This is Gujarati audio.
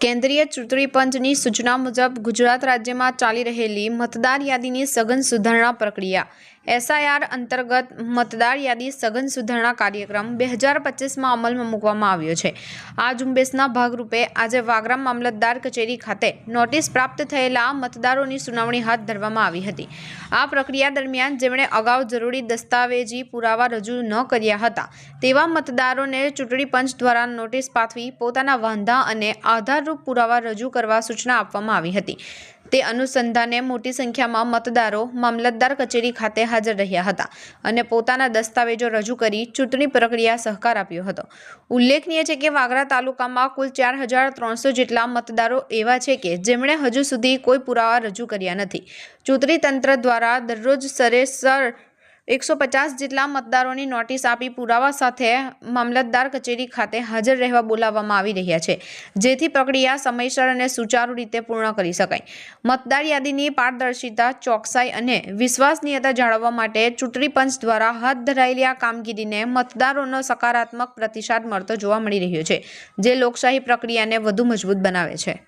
કેન્દ્રીય ચૂંટણી પંચની સૂચના મુજબ ગુજરાત રાજ્યમાં ચાલી રહેલી મતદાર યાદીની સઘન સુધારણા પ્રક્રિયા એસઆઈઆર અંતર્ગત મતદાર યાદી સઘન સુધારણા કાર્યક્રમ બે હજાર પચીસમાં અમલમાં મૂકવામાં આવ્યો છે. આ ઝુંબેશના ભાગરૂપે આજે વાગરામ મામલતદાર કચેરી ખાતે નોટિસ પ્રાપ્ત થયેલા મતદારોની સુનાવણી હાથ ધરવામાં આવી હતી. આ પ્રક્રિયા દરમિયાન જેમણે અગાઉ જરૂરી દસ્તાવેજી પુરાવા રજૂ ન કર્યા હતા, તેવા મતદારોને ચૂંટણી પંચ દ્વારા નોટિસ પાઠવી પોતાના વાંધા અને આધારરૂપ પુરાવા રજૂ કરવા સૂચના આપવામાં આવી હતી. તે અનુસંધાને મોટી સંખ્યામાં મતદારો મામલતદાર કચેરી ખાતે હાજર રહ્યા હતા અને પોતાના દસ્તાવેજો રજૂ કરી ચૂંટણી પ્રક્રિયા સહકાર આપ્યો હતો. ઉલ્લેખનીય છે કે વાગરા તાલુકામાં કુલ ચાર હજાર ત્રણસો જેટલા મતદારો એવા છે કે જેમણે હજુ સુધી કોઈ પુરાવા રજૂ કર્યા નથી. ચૂંટણી તંત્ર દ્વારા દરરોજ સરેસર એકસો પચાસ જેટલા મતદારોની નોટિસ આપી પુરાવા સાથે મામલતદાર કચેરી ખાતે હાજર રહેવા બોલાવવામાં આવી રહ્યા છે. જેથી પ્રક્રિયા સમયસર અને સુચારુ રીતે પૂર્ણ કરી શકાય. મતદાર યાદીની પારદર્શિતા, ચોકસાઈ અને વિશ્વસનીયતા જાળવવા માટે ચૂંટણી પંચ દ્વારા હાથ ધરાયેલી આ કામગીરીને મતદારોનો સકારાત્મક પ્રતિસાદ મળતો જોવા મળી રહ્યો છે, જે લોકશાહી પ્રક્રિયાને વધુ મજબૂત બનાવે છે.